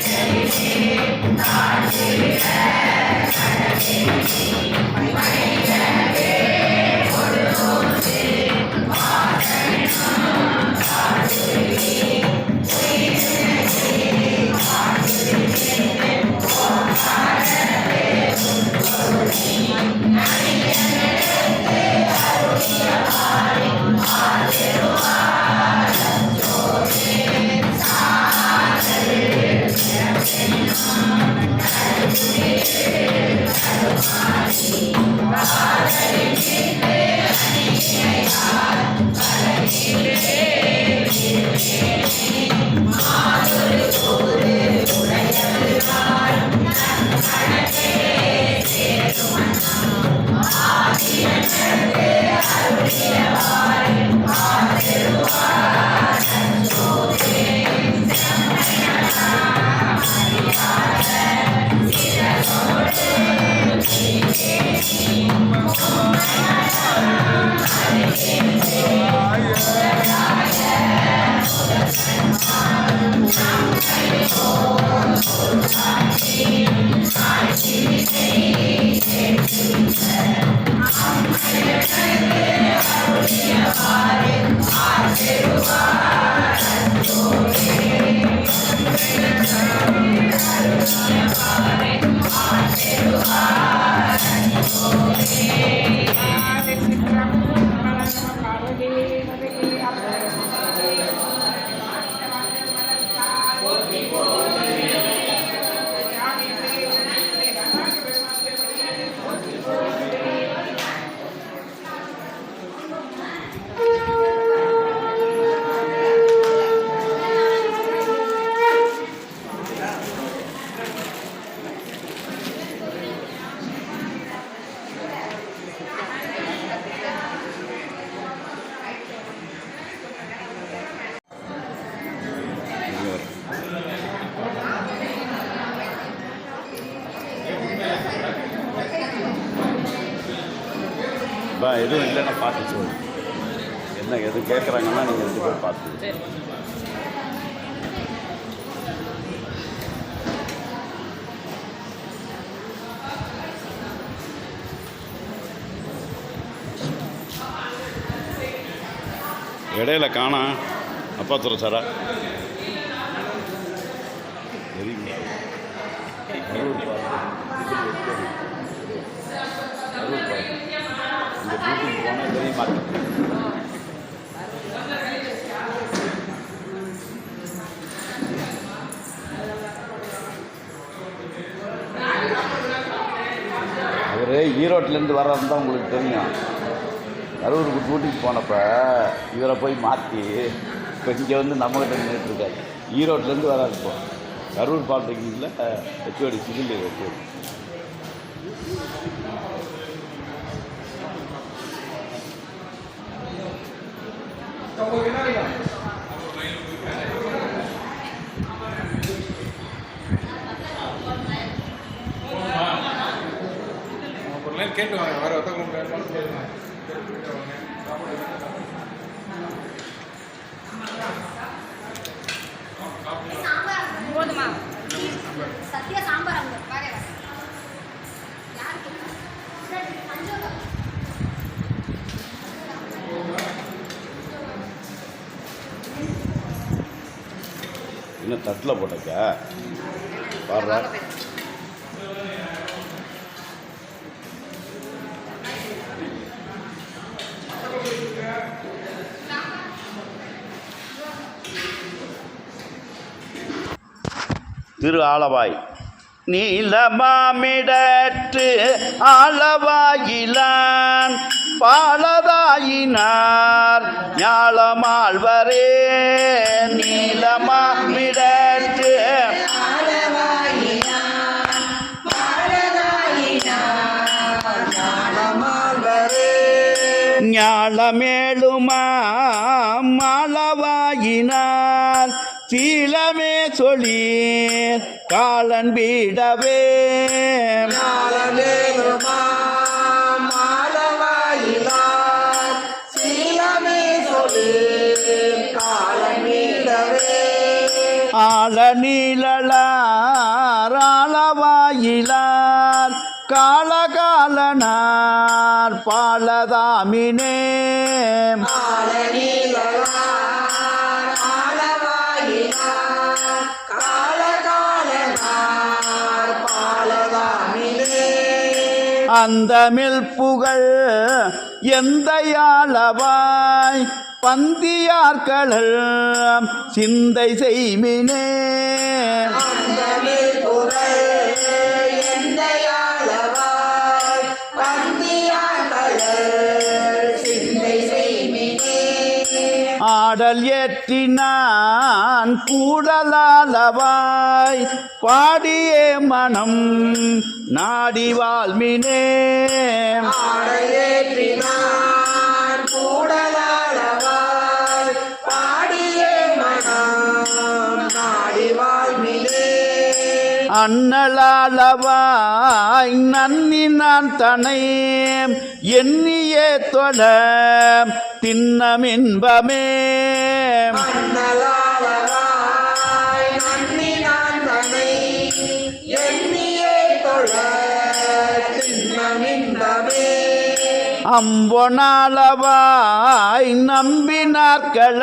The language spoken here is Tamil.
せーし、だー、எதுவும் இல்லைன்னா பார்த்து சொல்லு. என்ன எது கேட்குறாங்கன்னா நீங்கள் ரெண்டு பேரும் பார்த்து இடையில காணா அப்பா துறை சாரா ஈரோட்டிலேருந்து வர்றது தான் உங்களுக்கு தெரியும். கரூருக்கு டூட்டிக்கு போனப்போ இவரை போய் மாற்றி இப்போ இங்கே வந்து நம்மகிட்ட நின்றுட்டுருக்காரு ஈரோட்டிலேருந்து வராது இப்போ. கரூர் பாலிடெக்னிக்கில் ஹெச்ஓடி சிவில் ஹெச்ஓடி கேட்டு வாங்க வர ஒருத்தவங்க போதுமா? சத்யா சாம்பார் அங்க. இன்னும் தட்டில் போட்டக்கா? பாடுறா திரு ஆலவாய். நீலமாமிடற்று ஆளவாயிலான் பாலதாயினார் ஞாழமாழ்வரே நீலமாமிடற்று ஞாழமேழுமா மாளவாயினார் சீலமே சொல்லி காலன் பீடவே ஆள நீளவாயிலார் காலகாலனார் பாலதாமினே அந்தமில் புகழ் எந்த யாழவாய் பந்தியார்கள சிந்தை செய்மினே. ஆடல் ஏற்றினான் கூடலாலவாய் பாடியே மனம் நாடி வாழ்மினே அண்ணலாலவாய் நன்னி நான் தனை எண்ணியே தொட தின்னமின்பமே. அம்பொனாலவாய் நம்பினார்கள